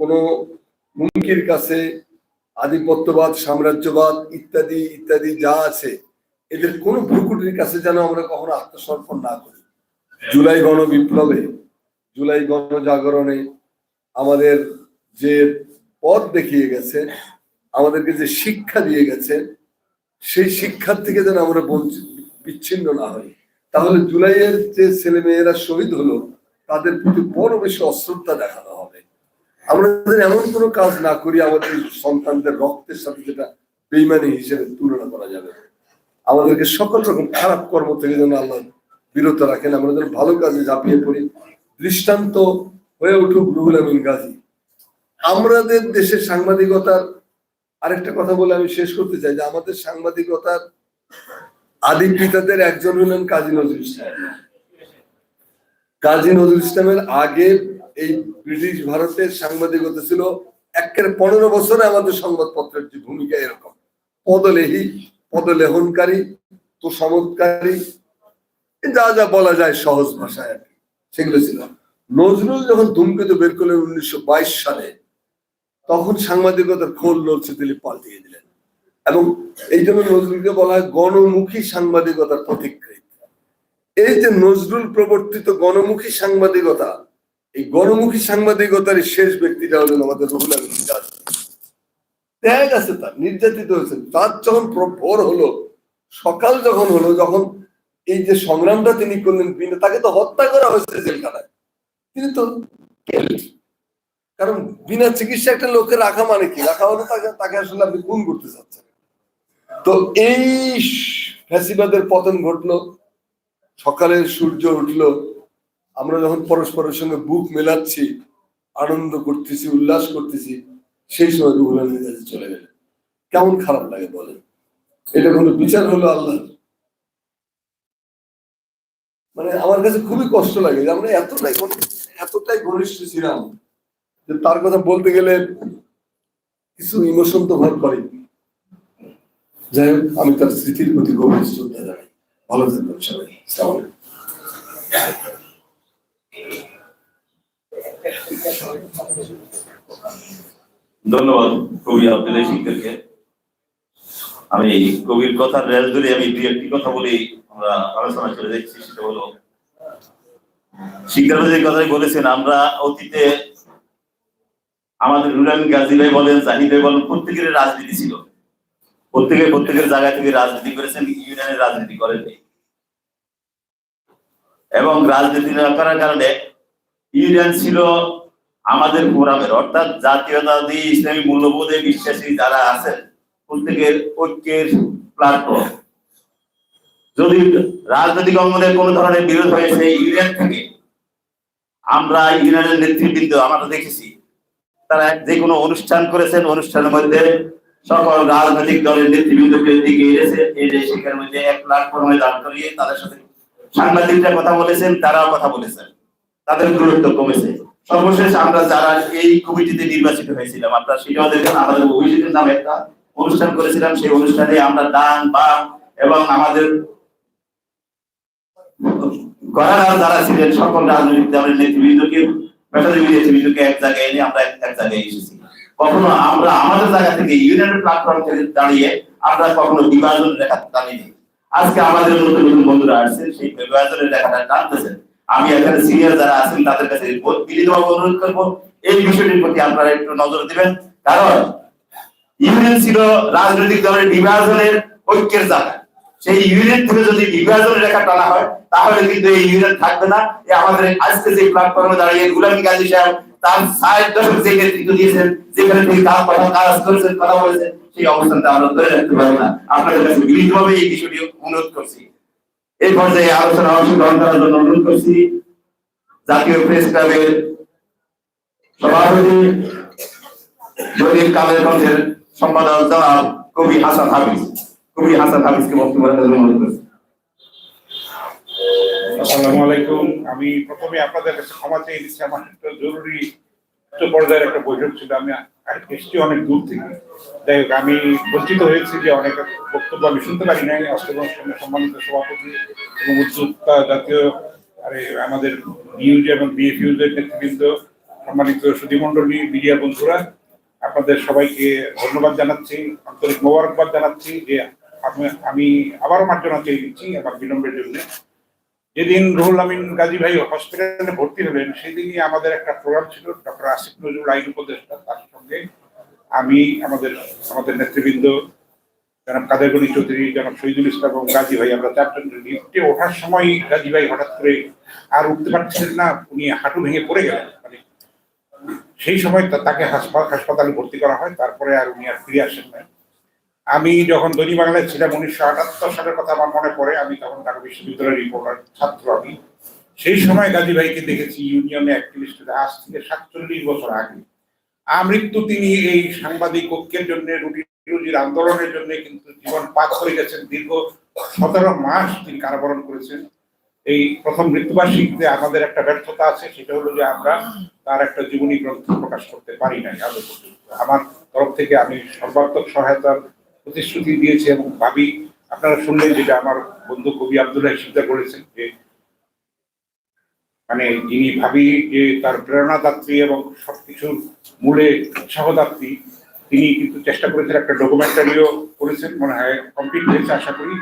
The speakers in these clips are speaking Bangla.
কোনো হুমকির কাছে আধিপত্যবাদ, সাম্রাজ্যবাদ ইত্যাদি ইত্যাদি যা আছে, এদের কোন ভ্রুকুটির কাছে যেন আমরা কখনো আত্মসমর্পণ না করি। জুলাই গণ বিপ্লবে জুলাই গণজাগরণে আমাদের যে পথ দেখিয়ে গেছে, আমাদেরকে যে শিক্ষা দিয়ে গেছে, সেই শিক্ষার থেকে যেন আমরা বিচ্ছিন্ন না হই। তাহলে জুলাইয়ের যে ছেলে মেয়েরা শহীদ হলো, তাদের প্রতি বড় বেশি অশ্রদ্ধা দেখানো হবে। আমরা এমন কোনো কাজ না করি আমাদের সন্তানদের রক্তের সাথে যেটা বেইমানি হিসেবে তুলনা করা যাবে। আমাদেরকে সকল রকম খারাপ কর্ম থেকে যেন আল্লাহ বিরত রাখেন। আমরা যেন ভালো কাজে ঝাঁপিয়ে পড়ি। দৃষ্টান্ত হয়ে উঠুক রুহুল আমিন গাজী। আমাদের দেশের সাংবাদিকতার আরেকটা কথা বলে আমি শেষ করতে চাই, যে আমাদের সাংবাদিকতার আদি পিতাদের একজন হলেন কাজী নজরুল ইসলাম। কাজী নজরুল ইসলামের আগে এই ব্রিটিশ ভারতের সাংবাদিকতা ছিল একের পনেরো বছরে আমাদের সংবাদপত্রের যে ভূমিকা এরকম। পদলেহি, পদলেহনকারী তো সমৎকারী যা যা বলা যায় সহজ ভাষায় আর সেগুলো ছিল। নজরুল যখন ধূমকেতু বের করলেন উনিশশো বাইশ সালে, তখন সাংবাদিকতার খোল নলছে তিনি পাল্টিয়ে দিলেন। এবং এই জন্য নজরুলকে বলা হয় গণমুখী সাংবাদিকতার প্রতিকৃত এই যে নজরুল প্রবর্তিত গণমুখী সাংবাদিকতা এই গণমুখী সাংবাদিকতার শেষ ব্যক্তিটা হলেন আমাদের রুহুল। ত্যাগ আছে তার, নির্যাতিত হয়েছেন তার যখন ভোর হলো, সকাল যখন হলো, যখন এই যে সংগ্রামটা তিনি করলেন তাকে তো হত্যা করা হয়েছে জেলখানায়। তিনি তো কারণ বিনা চিকিৎসা একটা লোকে রাখা মানে কি? রাখা হলে তাকে তাকে আসলে আপনি খুন করতে চাচ্ছেন। তো এই ফ্যাসিবাদের পতন ঘটলো। সকালের সূর্য উঠল আমরা যখন পরস্পরের সঙ্গে বুক মেলাচ্ছি, আনন্দ করতেছি, উল্লাস করতেছি, সেই সময় রুহুল আমিনের কাছে চলে গেলেন। কেমন খারাপ লাগে বলেন? এটা কোনো বিচার হলো আল্লাহ মানে আমার কাছে খুবই কষ্ট লাগে যে আমরা এতটাই এতটাই ঘনিষ্ঠ ছিলাম যে তার কথা বলতে গেলে কিছু ইমোশন তো ভর করে যাই হোক, আমি তার স্মৃতির প্রতি গভীর শ্রদ্ধা জানাই। ভালো থাকবেন সবাই। ধন্যবাদ কবি আমি কবির কথার রেল ধরে আমি দুই একটি কথা বলি, আমরা আলোচনা চলে যাচ্ছি সেটা হলো যে কথাই বলেছেন, আমরা অতীতে আমাদের রুরান গাজী ভাই বলেন জাহিদ ভাই বলেন প্রত্যেকের রাজনীতি ছিল। প্রত্যেকে প্রত্যেকের জায়গা থেকে রাজনীতি করেছেন ইউনিয়নের রাজনীতি করেননি এবং রাজনীতি না করার কারণে ইউনিয়ন ছিল আমাদের ফোরামের, অর্থাৎ জাতীয়তাবাদী ইসলামী মূল্যবোধে বিশ্বাসী যারা আছেন, প্রত্যেকের ঐক্যের প্ল্যাটফর্ম যদি রাজনৈতিক অঙ্গনে কোনো ধরনের বিরোধ হয়েছে ইউনিয়ন থেকে, আমরা ইউনিয়নের নেতৃবৃন্দ, আমরা দেখেছি, তারা যে কোনো অনুষ্ঠান করেছেন, অনুষ্ঠানের মধ্যে সকল রাজনৈতিক দলের নেতৃবৃন্দকে দিকে সেখানের মধ্যে এক প্ল্যাটফর্মে দাঁড় করিয়ে তাদের সাথে সাংবাদিকরা কথা বলেছেন, তারাও কথা বলেছেন। তাদের গুরুত্ব কমেছে। সর্বশেষ আমরা যারা এই কমিটিতে নির্বাচিত হয়েছিলাম সেটাও দেখেন আমাদের অভিষেকের নামে একটা অনুষ্ঠান করেছিলাম, সেই অনুষ্ঠানে আমরা ডান বাম এবং আমাদের যারা ছিলেন, সকল রাজনৈতিক দলের নেতৃবৃন্দকে নেতৃবৃন্দকে এক জায়গায় এনে আমরা এক জায়গায় এসেছি। কখনো আমরা আমাদের জায়গা থেকে ইউনিয়নের প্ল্যাটফর্ম থেকে দাঁড়িয়ে আমরা কখনো বিভাজন রেখা টানিনি। আজকে আমাদের নতুন নতুন বন্ধুরা আসছেন, সেই বিভাজনের রেখাটা টানতেছেন। আমি এখানে সিনিয়র যারা আছেন তাদের কাছে বিনীতভাবে অনুরোধ করব। এই বিষয়টির প্রতি আপনারা একটু নজর দিবেন। কারণ ইউনিয়ন ছিল রাজনৈতিক দলের বিভাজনের ঐক্যের জায়গা। সেই ইউনিয়ন থেকে যদি বিভাজনের রেখা টানা হয়, তাহলে কিন্তু এই ইউনিয়ন থাকবে না। এই আমাদের আজকে যে প্ল্যাটফর্মে দাঁড়িয়ে গুলামি গাজী সাহেব তার ষাট দশক যে নেতৃত্ব দিয়েছেন, যেখানে তিনি তার কথা কাজ করেছেন, কথা বলেছেন, সেই অবস্থানটা আমরা ধরে রাখতে পারব না। আপনাদের কাছে বিনীতভাবে এই বিষয়টি অনুরোধ করছি। এই পর্যায়ে আলোচনা অংশগ্রহণ করার জন্য অনুরোধ করছি, জাতীয় প্রেস ক্লাবের সভাপতি দৈনিক কালের কণ্ঠের সম্পাদক জনাব কবি হাসান হাফিজ। কবি হাসান হাফিজকে বক্তব্য রাখার জন্য অনুরোধ করছি। আসসালামু আলাইকুম। আমি প্রথমে আপনাদের কাছে ক্ষমা চেয়ে নিচ্ছি, আমার জরুরি উচ্চ পর্যায়ের একটা বৈঠক ছিল, আমি এসছি অনেক দূর থেকে। যাই হোক, আমি বঞ্চিত হয়েছি যে অনেক বক্তব্য আমি শুনতে পারি নাই। সঙ্গে সম্মানিত সভাপতি এবং উচ্চতা জাতীয়, আরে আমাদের বিউজ এবং বিএফইউজ এর নেতৃবৃন্দ, সম্মানিত সুধীমণ্ডলী মিডিয়া বন্ধুরা, আপনাদের সবাইকে ধন্যবাদ জানাচ্ছি, আন্তরিক মোবারকবাদ জানাচ্ছি যে আমি আবারও মার্জনা চেয়ে দিচ্ছি আমার বিলম্বের জন্য। যেদিন রুহুল আমিন গাজী ভাই হসপিটালে ভর্তি হলেন, সেদিনই আমাদের একটা প্রোগ্রাম ছিল ডক্টর আসিফ নজরুল আইন উপদেষ্টা, তার সঙ্গে আমি, আমাদের আমাদের নেতৃবৃন্দ জনাব কাদের গনি চৌধুরী, জনাব শহীদুল ইসলাম এবং গাজী ভাই, আমরা চারজন লিফটে ওঠার সময় গাজী ভাই হঠাৎ করে আর উঠতে পারছিলেন না, উনি হাঁটু ভেঙে পড়ে গেলেন। মানে সেই সময় তাকে হাসপা- হাসপাতালে ভর্তি করা হয়, তারপরে আর উনি আর ফিরে আসেন না আমি যখন দৈনিক বাংলায় ছিলাম উনিশশো আটাত্তর সালের কথা আমার মনে পড়ে, আমি তখন ঢাকা বিশ্ববিদ্যালয়ের রিপোর্টার ছাত্র আমি। সেই সময় গাজী ভাইকে দেখেছি ইউনিয়নে অ্যাক্টিভিস্ট আজ থেকে সাতচল্লিশ বছর আগে। আমৃত্যু তিনি এই সাংবাদিক ঐক্যের জন্য, রুটি রুজির আন্দোলনের জন্য কিন্তু জীবন পাক করে গেছেন। দীর্ঘ সতেরো মাস তিনি কারাবরণ করেছেন। এই প্রথম মৃত্যুবার্ষিকীতে আমাদের একটা ব্যর্থতা আছে, সেটা হলো যে আমরা তার একটা জীবনী গ্রন্থ প্রকাশ করতে পারি নাই। আদৌ আমার তরফ থেকে আমি সর্বাত্মক সহায়তার প্রতিশ্রুতি দিয়েছে এবং ভাবি, আপনারা শুনলেন যেটা আমার বন্ধু কবি আব্দুল্লাহ সিকদার বলেছেন যে মানে যিনি ভাবি যে তার প্রেরণাদাত্রী এবং সবকিছুর মূলে উৎসাহদাত্রী, তিনি কিন্তু চেষ্টা করেছেন একটা ডকুমেন্টারিও করেছেন, মনে হয় কমপ্লিট হয়েছে আশা করি।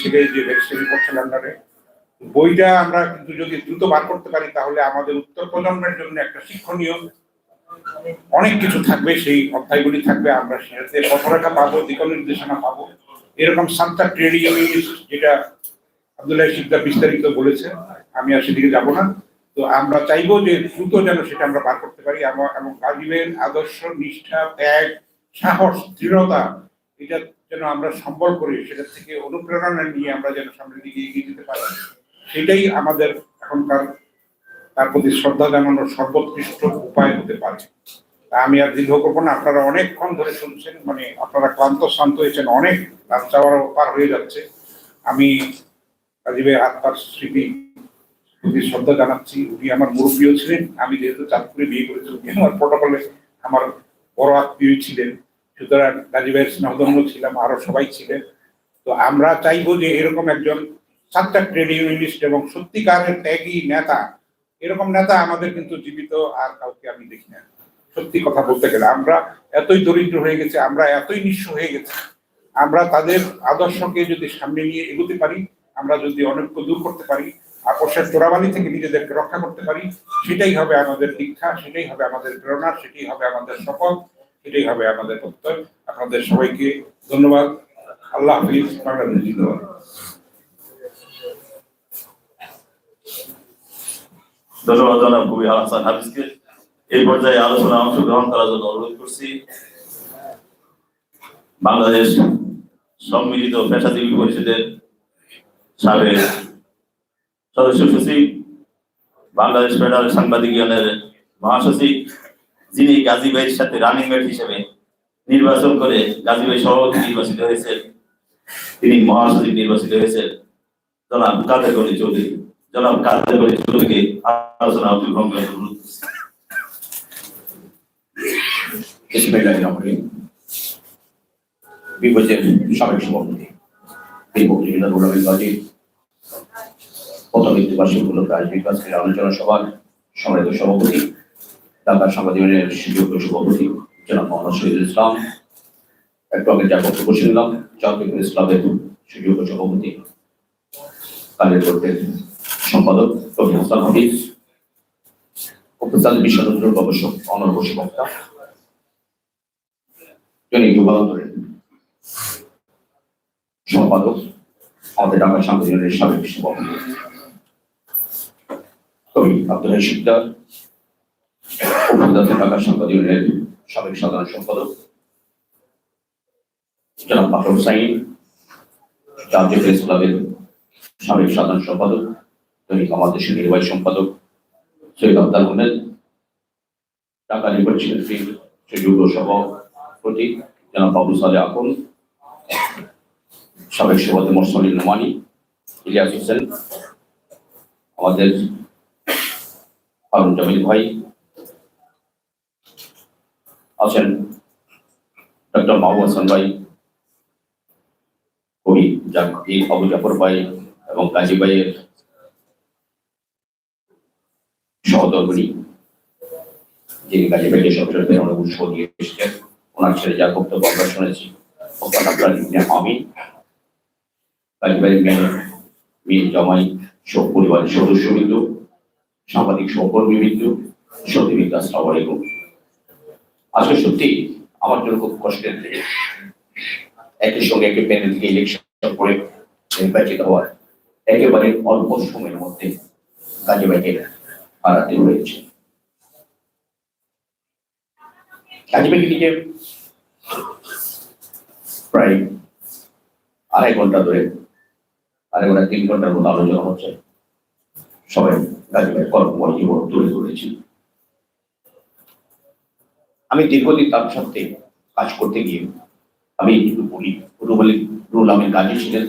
ছেলে যে রেজিস্ট্রি করছে লন্ডনে। বইটা আমরা কিন্তু যদি দ্রুত বার করতে পারি, তাহলে আমাদের উত্তর প্রজন্মের জন্য একটা শিক্ষণীয় অনেক কিছু থাকবে, সেই অধ্যায়গুলি থাকবে, আমরা সেটাতে পথরেখা পাবো দিক নির্দেশনা পাবো। এরকম সাতটা ট্রেড যেটা আব্দুল্লাহ শিকদার বিস্তারিত বলেছেন, আমি আর সেদিকে যাব না। তো আমরা চাইব যে দ্রুত যেন সেটা আমরা পার করতে পারি, এবং কাজিবের আদর্শ, নিষ্ঠা, ত্যাগ, সাহস, দৃঢ়তা, এটা যেন আমরা সম্বল করি, সেটা থেকে অনুপ্রেরণা নিয়ে আমরা যেন সামনের দিকে এগিয়ে যেতে পারি। সেটাই আমাদের এখনকার তার প্রতি শ্রদ্ধা জানানোর সর্বোৎকৃষ্ট উপায় হতে পারে। আমি আর দীর্ঘ করব না, আপনারা অনেকক্ষণ ধরে শুনছেন মানে আপনারা ক্লান্ত, শান্ত হয়েছেন, অনেক চাওয়ার পার হয়ে যাচ্ছে। আমি রাজীবের আত্মার স্মৃতি প্রতি শ্রদ্ধা জানাচ্ছি, উনি আমার মুরব্বীও ছিলেন, আমি যেহেতু চাঁদপুরে বিয়ে করেছি, উনি আমার প্রটোকলে আমার বড় আত্মীয় ছিলেন। সুতরাং রাজীবের স্নেহধন্য ছিলাম, আরও সবাই ছিলেন। তো আমরা চাইব যে এরকম একজন সাতটা ট্রেড ইউনিয়নিস্ট এবং সত্যিকারের ত্যাগী নেতা এরকম নেতা আমাদের কিন্তু জীবিত আর কাউকে আমি দেখি না। সত্যি কথা বলতে গেলে আমরা এতই দরিদ্র হয়ে গেছে, আমরা এতই নিঃস্ব হয়ে গেছি, আমরা তাদের আদর্শকে যদি সামনে নিয়ে এগোতে পারি, আমরা যদি অনৈক্য দূর করতে পারি, আপোষের চোরাবালি থেকে নিজেদেরকে রক্ষা করতে পারি, সেটাই হবে আমাদের দীক্ষা, সেটাই হবে আমাদের প্রেরণা, সেটাই হবে আমাদের সফল সেটাই হবে আমাদের প্রত্যয়। আপনাদের সবাইকে ধন্যবাদ। আল্লাহ হাফিজ, বাংলাদেশ ধন্যবাদ জনাব কবি হাসান হাফিজকে। এই পর্যায়ে আলোচনা অংশগ্রহণ করার জন্য অনুরোধ করছি। বাংলাদেশ সম্মিলিত পেশাজীবী পরিষদের সাবেক সদস্য সচিব, বাংলাদেশ ফেডারেল সাংবাদিক ইউনিয়নের মহাসচিব, যিনি গাজী ভাইয়ের সাথে রানিং মেট হিসেবে নির্বাচন করে গাজী ভাই সভাপতি নির্বাচিত হয়েছেন। তিনি মহাসচিব নির্বাচিত হয়েছেন। জনাব কাদের গনি চৌধুরী। জনাব কাদের গনি চৌধুরীকে আলোচনা সভাপতি রুলামিন গাজী প্রথম মৃত্যুবার্ষিক উপলক্ষে আয়োজিত আজকের আলোচনা সভার সম্মানিত সভাপতি ঢাকার সাংবাদিক সুযোগ্য সভাপতি, জনাব মোহাম্মদ ইসলাম। একটু আগে যা বক্তব্য শুনলাম জাতীয় ইসলামের সভাপতি, কালের সম্পাদক হাসান হাফিজ উপস্থান বিশ্বতন্ত্র গবেষক অনর্বশী বক্তা জনি যুগান্তরের সম্পাদক, আমাদের ঢাকা সাংবাদিকের সাবেক সভাপতি। কবি আব্দুল শিকদার উপদাস ঢাকা সাংবাদিকের সাবেক সাধারণ সম্পাদক। জনাব বাকর হুসাইন জাতীয় প্রেস ক্লাবের সাবেক সাধারণ সম্পাদক। দৈনিক আমাদের নির্বাহী সম্পাদক সৈয়দ আব্দাল আহমেদ, ঢাকা লিবার্টি শিল্পী সুযোগ্য সভাপতি জনাব বাবু সালে আকন সাবেক সভাপতি মোরসলিন নোমানি ইলিয়াস হোসেন, আমাদের হারুন জামিল ভাই আছেন ডক্টর মাহবুব হাসান ভাই, কবি আবু জাফর ভাই এবং গাজী ভাইয়ের কাজে উৎস দিয়ে এসেছেন, ওনার ছেলে যার বক্তব্য আমরা শুনেছি আমি বাড়ির মেয়ে মেয়ে জমাই, সব পরিবারের সদস্যবৃন্দ সাংবাদিক সহকর্মীবৃন্দ সত্যিবৃন্দ আসসালামু আলাইকুম। সত্যি আমার জন্য খুব কষ্টের একই সঙ্গে একই প্যানেল থেকে ইলেকশন করে নির্বাচিত হওয়ার একেবারে অল্প সময়ের মধ্যে কাজে বাইকে হারাতে হয়েছে কাজে বাইকে নিজে প্রায় আড়াই ঘণ্টা ধরে, আড়াই ঘণ্টা তিন ঘণ্টার মতো আলোচনা হচ্ছে। সবাই কাজে বাইক কর্মময় জীবন তুলে ধরেছি। আমি দীর্ঘদিন তার সাথে কাজ করতে গিয়ে আমি একটু বলি, রুবলি, রুল আমির গাজী ছিলেন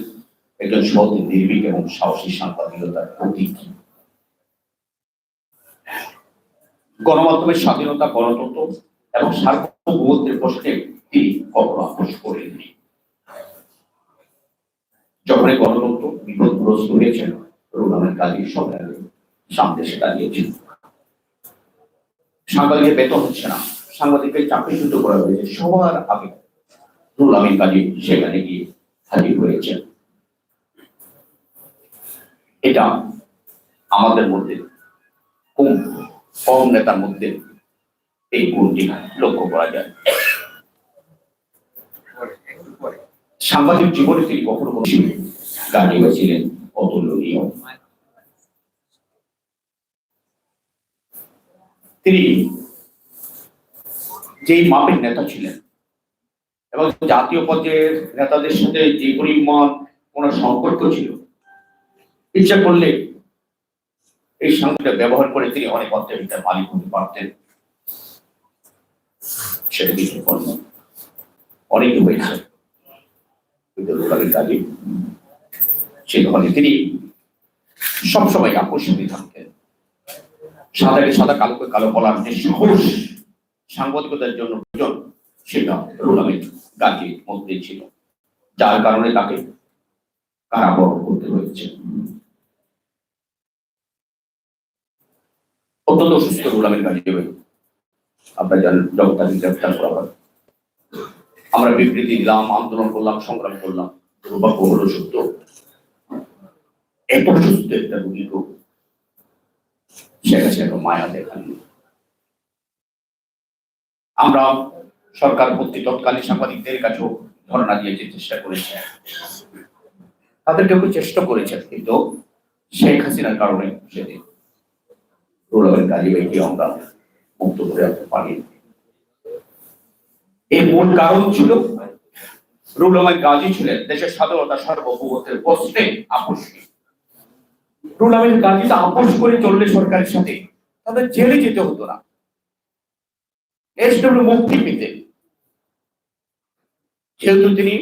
একজন সৎ নির্ভীক এবং সাহসী সাংবাদিকতার প্রতীক। গণমাধ্যমের স্বাধীনতা, গণতন্ত্র এবং সার্বভৌমত্বের প্রশ্নে তিনি কখনো আপোষ করেননি। যখন গণতন্ত্র বিপদগ্রস্ত হয়েছিল রুল আমির গাজী সরকারের সামনে সে দাঁড়িয়েছিল সাংবাদিকের বেতন হচ্ছে না। সাংবাদিককে চাকরিচ্যুত করা হয়েছে, সবার আগে রুল আমিন কাজী সেখানে গিয়ে হাজির হয়েছেন। এটা আমাদের মধ্যে কম কম নেতার মধ্যে এই গুণটি লক্ষ্য করা যায়। সাংবাদিক জীবনে তিনি কখনো কোনো গাড়ি ছিলেন অতুলনীয়। তিনি যেই মাপের নেতা ছিলেন এবং জাতীয় পর্যায়ের নেতাদের সাথে যে পরিমাণ কোন সম্পর্ক ছিল, ইচ্ছা করলে এই সংখ্যা ব্যবহার করে তিনি অনেক অত্যাধিকার মালিক হতে পারতেন। সেটা কিছু করেন অনেকে হয়েছে। কাজে সে ধরনের তিনি সবসময় আকর্ষণীয় থাকতেন। সাদাকে সাদা, কালোকে কালো বলার যে সাহস, সাংবাদিকতার জন্য প্রয়োজন, সেটা রুলামের গাজীর মধ্যে ছিল। যার কারণে তাকে কারাবরণ করতে হয়েছে। অত্যন্ত অসুস্থ রুলামের গাজী হবে আপনার জানেন জগৎ গ্রেপ্তার করা হয়। আমরা বিবৃতি দিলাম, আন্দোলন করলাম, সংগ্রাম করলাম। দুর্ভাগ্য হলো সত্য। এত একটা মায়া দেখাননি আমরা সরকার ভর্তি তৎকালীন সাংবাদিকদের কাছেও ধর্ণা দিয়েছে, চেষ্টা করেছে। তাদের কেউ কেউ চেষ্টা করেছে, কিন্তু শেখ হাসিনার কারণে সেদিন কাজী বাইকে আমরা মুক্ত করে রাখতে পারি এই মূল কারণ ছিল রুলামের গাজী ছিলেন দেশের স্বাধীনতা সার্বভৌমত্বের প্রশ্নে আপোষী। রুলামের গাজীটা আপোষ করে চললে সরকারের সাথে তাদের জেলে যেতে হতো না। এসডব্লিউ মুক্তি পেতেন যেহেতু তিনি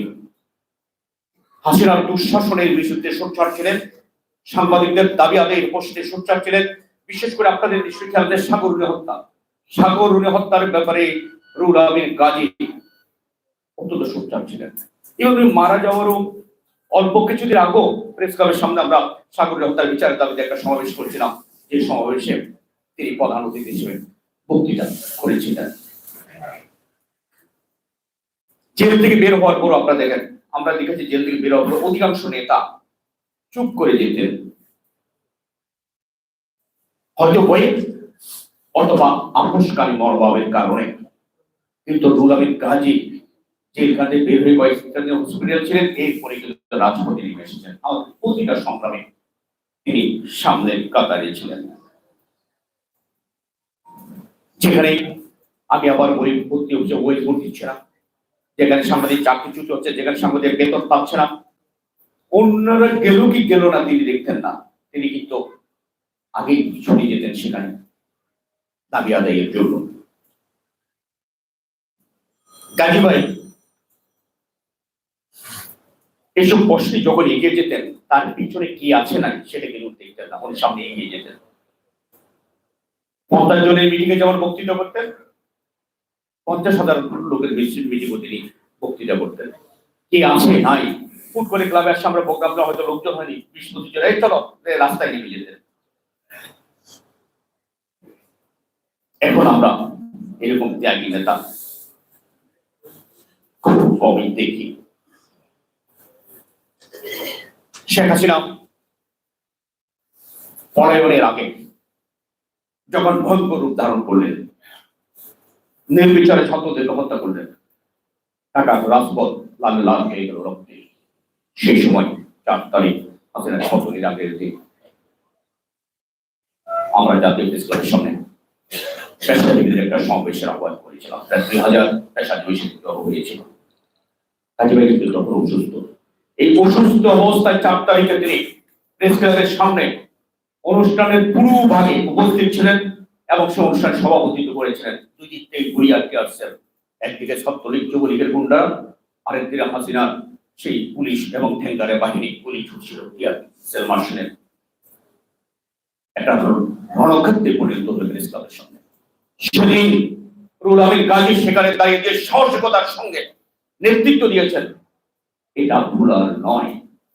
হাসিনার দুঃশাসনের বিরুদ্ধে সোচ্চার ছিলেন, সাংবাদিকদের দাবি আদায়ের প্রশ্নে সোচ্চার ছিলেন বিশেষ করে আপনাদের নিশ্চয়ই খেয়াল আছে সাগরুনি হত্যা সাগরুনি হত্যার ব্যাপারে রুল আমিন গাজী অত্যন্ত সোচ্চার ছিলেন। এবং মারা যাওয়ারও অল্প কিছুদিন আগেও প্রেস ক্লাবের সামনে আমরা সাগরুনি হত্যার বিচারের দাবিতে একটা সমাবেশ করছিলাম। যে সমাবেশে তিনি প্রধান অতিথি হিসেবে বক্তৃতা করেছিলেন। জেল থেকে বের হওয়ার পর আপনারা দেখেন, আমরা দেখেছি জেল থেকে বের হওয়ার পর অধিকাংশ নেতা চুপ করে যেতেন। হয়তো বই অথবা আপোষকারী মনোভাবের কারণে কিন্তু রুলামিন গাজী জেলখান বের হয়ে কয়েকদিন হসপিটাল ছিলেন, এরপরে কিন্তু রাজপথে নেমে এসেছেন। আমাদের প্রতিটা সংগ্রামে তিনি সামনের কাতারে ছিলেন। যেখানে আমি আবার বলি ভর্তি হচ্ছে ওই ভর্তি দিচ্ছে না। যেখানে সাংবাদিক চাকরিচ্যুত হচ্ছে, যেখানে সাংবাদিক বেতন পাচ্ছে না। অন্যরা গেল কি গেল না তিনি দেখতেন না। তিনি কিন্তু আগেই ছুটে যেতেন সেখানে। দাবি আদায়ের জন্য। গাজী ভাই, এসব প্রশ্নে যখন এগিয়ে যেতেন, তার পিছনে কি আছে না সেটা কিন্তু দেখতেন না সামনে এগিয়ে যেতেন। পঞ্চাশ জনের মিটিং এ যেমন বক্তৃতা করতেন, পঞ্চাশ হাজার লোকের মিটিং তিনি বক্তৃতা করতেন। কি আছে, নাই? ফুট করে ক্লাবে আসছে আমরা প্রোগ্রাম হয়তো লোকজন হয়নি বিশ জন এই চলো রাস্তায় নেমে যেতেন। এখন আমরা এরকম ত্যাগী নেতা খুব কমই দেখি। শেখ হাসিনা পলায়নের আগে যখন ভয়ঙ্কর রূপ ধারণ করলেন, নির্বিচারে ছাত্রদেরকে হত্যা করলেন টাকা রাজপথ লাল লাল হয়ে গেল রক্তে। সেই সময় চার তারিখ হাসিনা আগের দিন আমরা জাতীয় প্রেস সামনে পেশাজীবীদের একটা সমাবেশের আহ্বান করেছিলাম দুই হাজার শিক্ষিত হয়েছিল কাজীবাই কিন্তু অসুস্থ এই অসুস্থ অবস্থায় চার তারিখে তিনি প্রেস সামনে অনুষ্ঠানের পুরো ভাগে উপস্থিত ছিলেন এবং সে অনুষ্ঠান সভাপতিত্ব করেছিলেন দুই দিক থেকে গুলি আটকে আসছেন একদিকে ছাত্রলীগ যুবলীগের গুন্ডা আরেক আরেকদিকে হাসিনার সেই পুলিশ এবং ঠেঙ্গারে বাহিনী গুলি ছুটছিল টিয়ার সেল মার্শালের একটা রণক্ষেত্রে পরিণত হয়ে প্রেস ক্লাবের সামনে সেদিন রুল গাজী সেখানে দাঁড়িয়ে যে সাহসিকতার সঙ্গে নেতৃত্ব দিয়েছেন। এটা ভুল আর নয়।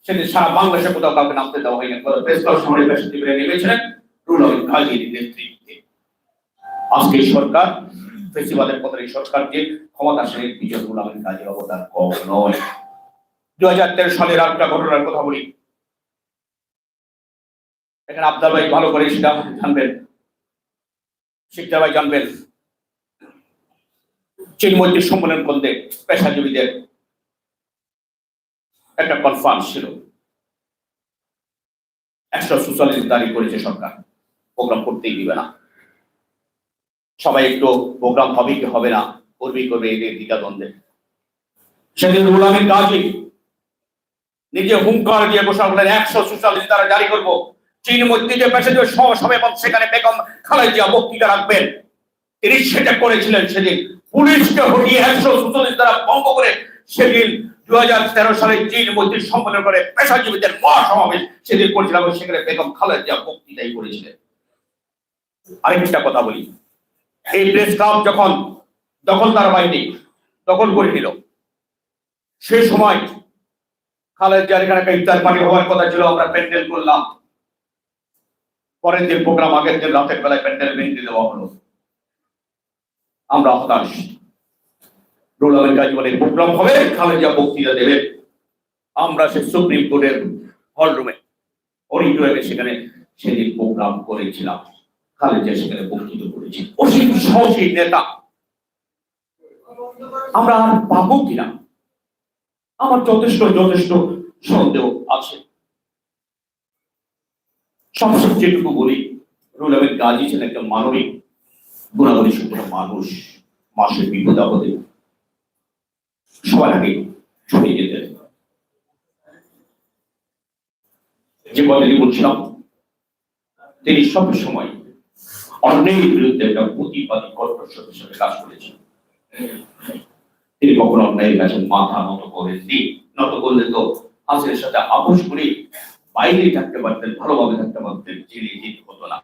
সেদিন সারা বাংলাদেশে কোথাও কাউকে নামতে দেওয়া হয়নি। প্রেস ক্লাব সামনে বেশ নেমেছিলেন রুল আমিন গাজীর নেতৃত্বে। আজকে সরকার, ফেসিবাদের পথের এই সরকার যে ক্ষমতা আসলে বিজয় রুল আমিন গাজীর অবদান কম নয়। দু হাজার তেরো সালের আরেকটা ঘটনার কথা বলি। এখানে আবদার ভাই ভালো করে সেটা জানবেন। শিক্ষা ভাই জানবেন। চিনমৈত্রী সম্মেলন করতে পেশাজীবীদের একটা কনফারেন্স ছিল। একশো সুচালিত দাঁড়ি করেছে সরকার। প্রোগ্রাম করতেই দিবে না। সবাই একটু প্রোগ্রাম হবে কি হবে না করবেই করবে এদের দ্বিধাদ্বন্দ্বে। সেদিন রুলামের গাজী নিজে হুঙ্কার দিয়ে ঘোষণা করলেন একশো সুচালিত দ্বারা জারি করব। চীন মৈত্রী যে প্যাসেঞ্জার সহ সবে সেখানে বেগম খালেদা বক্তৃতা রাখবেন, তিনি সেটা করেছিলেন সেদিন। পুলিশকে হটিয়ে একশো সুচল্লিশ দ্বারা ভঙ্গ করে সেদিন দু হাজার তেরো সালে চীন মৈত্রী সম্মেলন করে পেশাজীবীদের মহাসমাবেশ সেদিন করেছিলাম সেখানে বেগম খালেদা বক্তৃতাই করেছিলেন। আরেকটা কথা বলি। এই প্রেস ক্লাব যখন দখলদার বাহিনী দখল করে নিল, সেই সময় খালেদা একটা ইফতার পানি হওয়ার কথা ছিল, আমরা প্যান্ডেল করলাম। পরের দিন প্রোগ্রাম আগের দিন রাতের বেলায় প্যান্ডেল ভেঙে দেওয়া হলো। আমরা হতাশ রুল গাজী বলে প্রোগ্রাম হবে, খালেদা বক্তৃতা দেবে। আমরা সে সুপ্রিম কোর্টের হল রুমে, অডিটোরিয়ামে সেখানে সেদিন প্রোগ্রাম করেছিলাম। খালেদা সেখানে বক্তৃতা করেছি অসীম সাহসী নেতা। আমরা আর পাবো কিনা? আমার যথেষ্ট যথেষ্ট সন্দেহ আছে। সবশেষ যেটুকু বলি রুল আমিন গাজী ছিলেন একটা মানবিক, গুণাবলী সম্পন্ন মানুষ মাসের বিপদ আপদে সবার আগে ছড়িয়ে যেতেন যে কথাটি বলছিলাম, তিনি সব সময় অন্যের বিরুদ্ধে একটা প্রতিবাদী কর্কশ হিসেবে কাজ করেছেন। তিনি কখনো অন্যায়ের কাছে মাথা নত করেননি। নত করলে তো হাসিনের সাথে আপোষ করে বাইরে থাকতে পারতেন, ভালোভাবে থাকতে পারতেন, জেলে যেতে হতো না।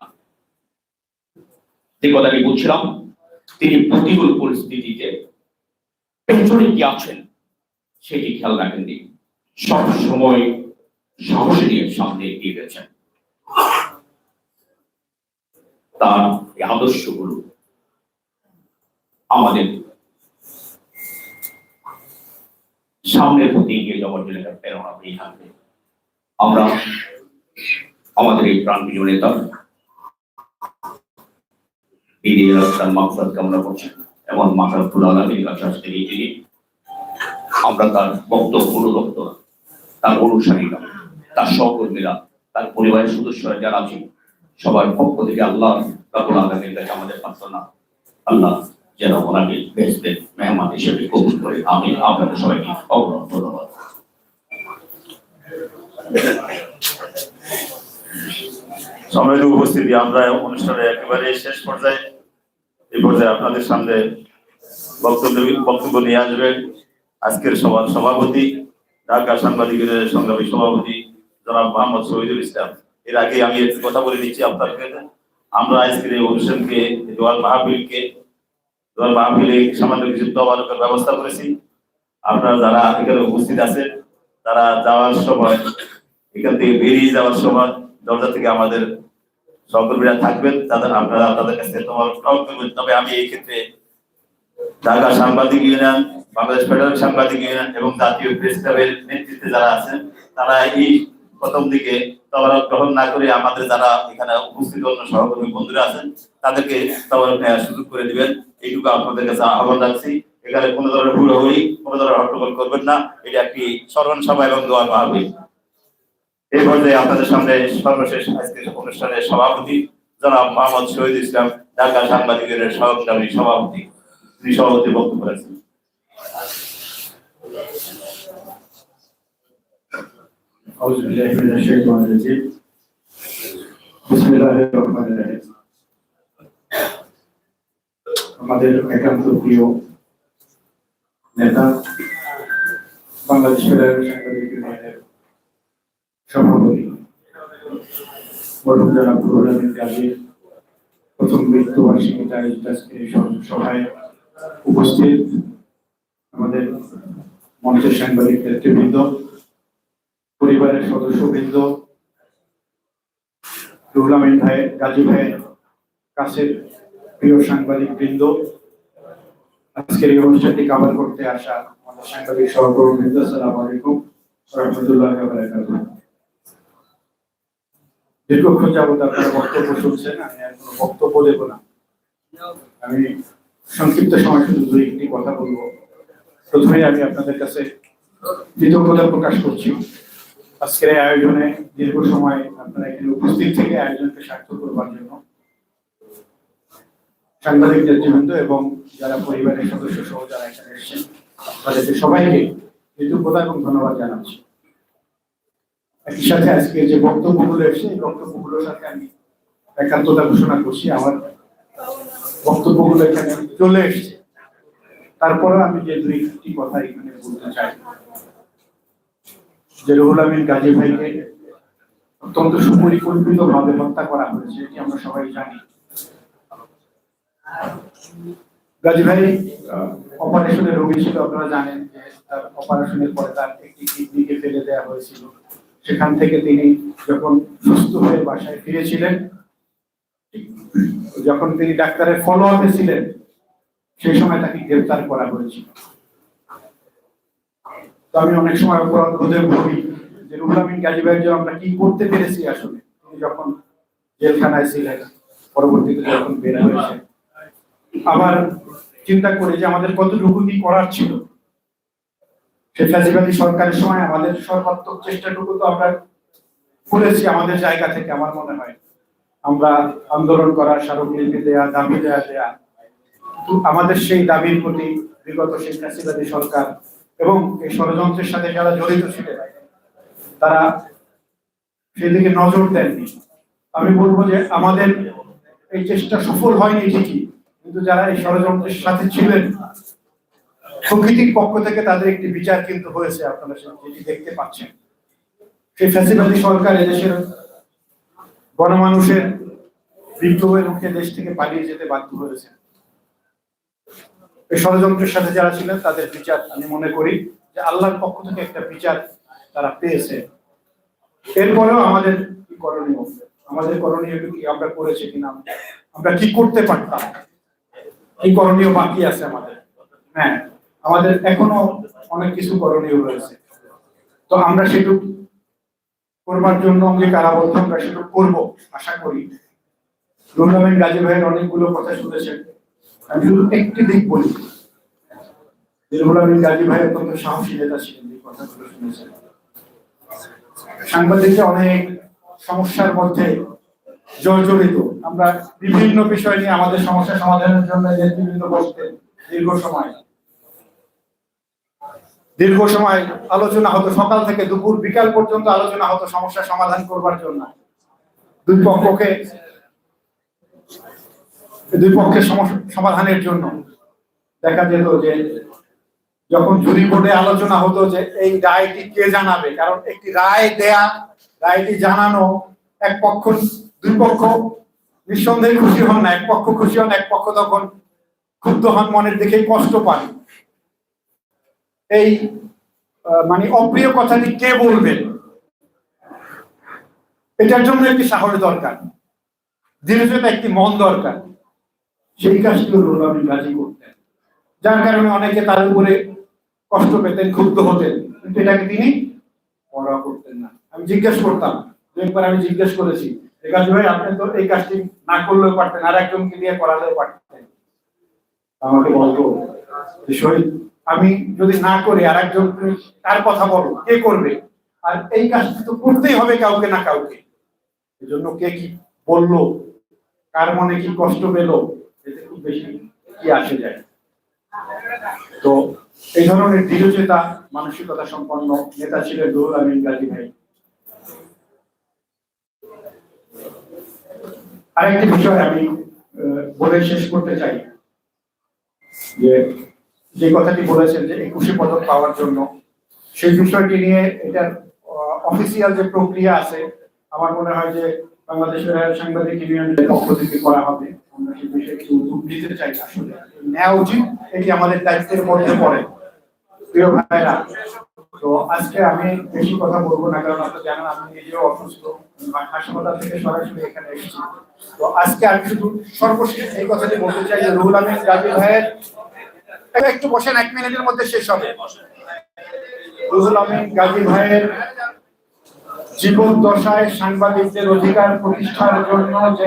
যে কথাটি বলছিলাম, তিনি প্রতিকূল পরিস্থিতিতে পেছনে কি আছেন সেটি খেয়াল রাখেননি। সব সময় সাহস নিয়ে সামনে এগিয়ে গেছেন। তার আদর্শগুলো আমাদের সামনের প্রতি এগিয়ে যাওয়ার জন্য একটা প্রেরণা হয়ে থাকবে। আমরা আমাদের এই প্রাণ প্রিয় নেতা রাস্তার মাকসাদ কামনা করছেন এমন মাথার ফুল আলামের কাছে আসতে নিয়ে আমরা তার বক্তব্য অনুরক্ত, তার অনুসারীরা তার সহকর্মীরা, তার পরিবারের সদস্যরা যারা আছে সবার পক্ষ থেকে আল্লাহ রাবুল আলমের কাছে আমাদের প্রার্থনা। আল্লাহ যেন ওনাকে বেহেস্তের মেহমান হিসেবে কবুল করে। আমি আপনাদের সবাইকে অগ্রহ ধন্যবাদ। সম্মানিত উপস্থিতি, আমরা অনুষ্ঠানের একেবারে শেষ পর্যায়ে, এই পর্যায়ে আপনাদের সামনে বক্তব্য বক্তব্য নিয়ে আসবেন। আজকের সভার সভাপতি, ঢাকা সাংবাদিকের সংগ্রামী সভাপতি জনাব মোহাম্মদ শহীদুল ইসলাম। এর আগে আমি একটু কথা বলে দিচ্ছি আপনাকে আমরা আজকের এই অনুষ্ঠানকে দোয়াল মাহফিলকে দোয়াল মাহফিলে সামান্য কিছু তবারকের ব্যবস্থা করেছি। আপনারা যারা এখানে উপস্থিত আছেন, তারা যাওয়ার সময় এখান থেকে বেরিয়ে যাওয়ার সময় দরজা থেকে আমাদের সহকর্মীরা থাকবেন। তাদের আপনারা তাদের কাছে তোমার করবেন তবে আমি এই ক্ষেত্রে ঢাকা সাংবাদিক ইউনিয়ন, বাংলাদেশ ফেডারেল সাংবাদিক ইউনিয়ন এবং জাতীয় প্রেস ক্লাবের নেতৃত্বে যারা আছেন, তারা এই প্রথম দিকে তবরক গ্রহণ না করে আমাদের যারা এখানে উপস্থিত অন্য সহকর্মী বন্ধুরা আছেন, তাদেরকে তবরক সুযোগ করে দিবেন। এইটুকু আপনাদের কাছে আহ্বান রাখছি। এখানে কোনো ধরনের হুড়োহুড়ি, কোনো ধরনের হট্টগোল করবেন না। এটা একটি স্মরণ সভা এবং দোয়া মাহবিল এই পর্যায়ে আপনাদের সামনে সর্বশেষ আজকের অনুষ্ঠানের সভাপতি জনাব মোহাম্মদ শহীদ ইসলাম ঢাকা সাংবাদিকের সহকারী সভাপতি তিনি সভাপতি বক্তব্য রাখছেন أعوذ بالله من الشيطان الرجيم بسم الله الرحمن الرحيم আমাদের একান্ত প্রিয় নেতা বাংলাদেশ ফেডারেল সাংবাদিক ইউনিয়নের রুহুল প্রথম আজকে উপস্থিত আমাদের সাংবাদিক পরিবারের সদস্যবৃন্দ, রুহুল ভাই, গাজী ভাইয়ের কাছের প্রিয় সাংবাদিক বৃন্দ আজকের এই অনুষ্ঠানটি কাভার করতে আসা আমাদের সাংবাদিক সহকর্মীবৃন্দ আসসালামু আলাইকুম। রহমতুল্লাহ দীর্ঘক্ষণ যাবত আপনারা বক্তব্য শুনছেন আমি আর কোনো বক্তব্য দেব না। আমি সংক্ষিপ্ত সময় শুধু দুই একটি কথা বলব। প্রথমেই আমি আপনাদের কাছে কৃতজ্ঞতা প্রকাশ করছি। আজকের এই আয়োজনে দীর্ঘ সময় আপনারা এখানে উপস্থিত থেকে আয়োজনকে সার্থক করবার জন্য সাংবাদিক নেতৃবৃন্দ এবং যারা পরিবারের সদস্য সহ যারা এখানে এসেছেন তাদেরকে সবাইকে কৃতজ্ঞতা এবং ধন্যবাদ জানাচ্ছি। একই সাথে আজকে যে বক্তব্যগুলো এই বক্তব্যগুলোর সাথে আমি একাত্মতা ঘোষণা করছি, আমার বক্তব্যগুলো এখানে চলে এসেছে। তারপরে আমি যে দুইটি কথা এখানে বলতে চাই। যে রুহুল আমিন গাজী ভাইকে অত্যন্ত সুপরিকল্পিত ভাবে হত্যা করা হয়েছে, এটি আমরা সবাই জানি। গাজী ভাই অপারেশনের রোগী ছিল, আপনারা জানেন যে তার অপারেশনের পরে তার একটি কিডনিকে ফেলে দেওয়া হয়েছিল। সেখান থেকে তিনি যখন সুস্থ হয়ে বাসায় ফিরেছিলেন, যখন তিনি ডাক্তারের ফলো আপে ছিলেন, সেই সময় তাকে গ্রেফতার করা হয়েছিল। তো আমি অনেক সময় অপরাধ বোধে যে রুহুল আমিন জন্য আমরা কি করতে পেরেছি আসলে? তিনি যখন জেলখানায় ছিলেন, পরবর্তীতে যখন বের হয়েছে আবার চিন্তা করি যে আমাদের কতটুকু কি করার ছিল? সরকারের সময় আমাদের সর্বাত্মক চেষ্টাটুকু তো আমরা করেছি আমাদের জায়গা থেকে, আমার মনে হয়। আমরা আন্দোলন করার স্মারকলিপি দেয়া, দাবি দেয়া দেয়া। আমাদের সেই দাবির প্রতি বিগত শেখ সরকার এবং এই ষড়যন্ত্রের সাথে যারা জড়িত ছিলেন তারা সেদিকে নজর দেননি। আমি বলব যে আমাদের এই চেষ্টা সফল হয়নি ঠিকই, কিন্তু যারা এই ষড়যন্ত্রের সাথে ছিলেন প্রকৃতির পক্ষ থেকে তাদের একটি বিচার কিন্তু হয়েছে, আপনারা যেটি দেখতে পাচ্ছেন। সেই ফ্যাসিবাদী সরকার এদেশের গণমানুষের বিদ্রোহের মুখে দেশ থেকে পালিয়ে যেতে বাধ্য হয়েছে। এই ষড়যন্ত্রের সাথে যারা ছিলেন, তাদের বিচার আমি মনে করি যে আল্লাহর পক্ষ থেকে একটা বিচার তারা পেয়েছে। এরপরেও আমাদের কি করণীয়? আমাদের করণীয় কি আমরা করেছি কিনা? আমরা কি করতে পারতাম? কি করণীয় বাকি আছে আমাদের। হ্যাঁ। আমাদের এখনও অনেক কিছু করণীয় রয়েছে। তো আমরা সেটুকু করবার জন্য অঙ্গীকার আবদ্ধ আমরা সেটুকু করব, আশা করি। আমিন গাজী ভাইয়ের অনেকগুলো কথা শুনেছেন। আমি শুধু একটি দিক বলি। রুহুল আমিন গাজী ভাই অত্যন্ত সাহসী নেতা ছিলেন, এই কথাগুলো শুনেছেন। সাংবাদিকরা অনেক সমস্যার মধ্যে জর্জরিত। আমরা বিভিন্ন বিষয় নিয়ে আমাদের সমস্যা সমাধানের জন্য বিভিন্ন বসতেন দীর্ঘ সময়। দীর্ঘ সময় আলোচনা হতো, সকাল থেকে দুপুর, বিকাল পর্যন্ত আলোচনা হতো সমস্যা সমাধান করবার জন্য। দুই পক্ষকে, দুই পক্ষের সমস্যা সমাধানের জন্য দেখা যেত যে, যখন জুরি বোর্ডে আলোচনা হতো যে এই রায়টি কে জানাবে, কারণ একটি রায় দেয়া, রায়টি জানানো এক পক্ষ, দুই পক্ষ নিঃসন্দেহে খুশি হন না, এক পক্ষ খুশি হন, এক পক্ষ তখন ক্ষুব্ধ হন, মনের দিকেই কষ্ট পান। এই মানে অপ্রিয় কথাটি কে বলবেন এটার জন্য একটি সাহস দরকার। ধীরে একটি মন দরকার। সেই রুহুল আমিন গাজী করতেন। যার কারণে অনেকে তার উপরে কষ্ট পেতেন, ক্ষুব্ধ হতেন। কিন্তু এটাকে তিনি পরোয়া করতেন না। আমি জিজ্ঞেস করতাম একবার আমি জিজ্ঞেস করেছি গাজী ভাই, আপনি তো এই কাজটি না করলেও পারতেন আর একজনকে দিয়ে করালেও পারতেন। আমাকে বলতো শহীদ আমি যদি না করি আর একজন কার কথা বলো, কে করবে? আর এই কাজটি তো করতেই হবে কাউকে না কাউকে। এজন্য কে কি বলল, কার মনে কি কষ্ট পেল, এতে খুব বেশি কি আসে যায়। তো এই ধরনের দৃঢ়চেতা মানসিকতা সম্পন্ন নেতা ছিলেন রুহুল আমিন গাজী ভাই। আরেকটি বিষয় আমি বলে শেষ করতে চাই, যে যে কথাটি বলেছেন যে একুশে পদক পাওয়ার জন্য, সেই বিষয়টি নিয়ে এটার অফিসিয়াল যে প্রক্রিয়া আছে, আমার মনে হয় যে বাংলাদেশের সাংবাদিক ইউনিয়নের পক্ষ থেকে করা হবে। নেওয়া উচিত, এটি আমাদের দায়িত্বের মধ্যে পড়ে। তো আজকে আমি কথা বলব না, কারণ এখানে তো আজকে আমি শুধু সর্বশেষ এই কথাটি বলতে চাই যে রুহুল আমিন গাজী ভাইয়ের একটু বসেন, এক মিনিটের মধ্যে শেষ হবে। রুহুল গাজী ভাইয়ের জীবন দশায় সাংবাদিকদের অধিকার প্রতিষ্ঠার জন্য যে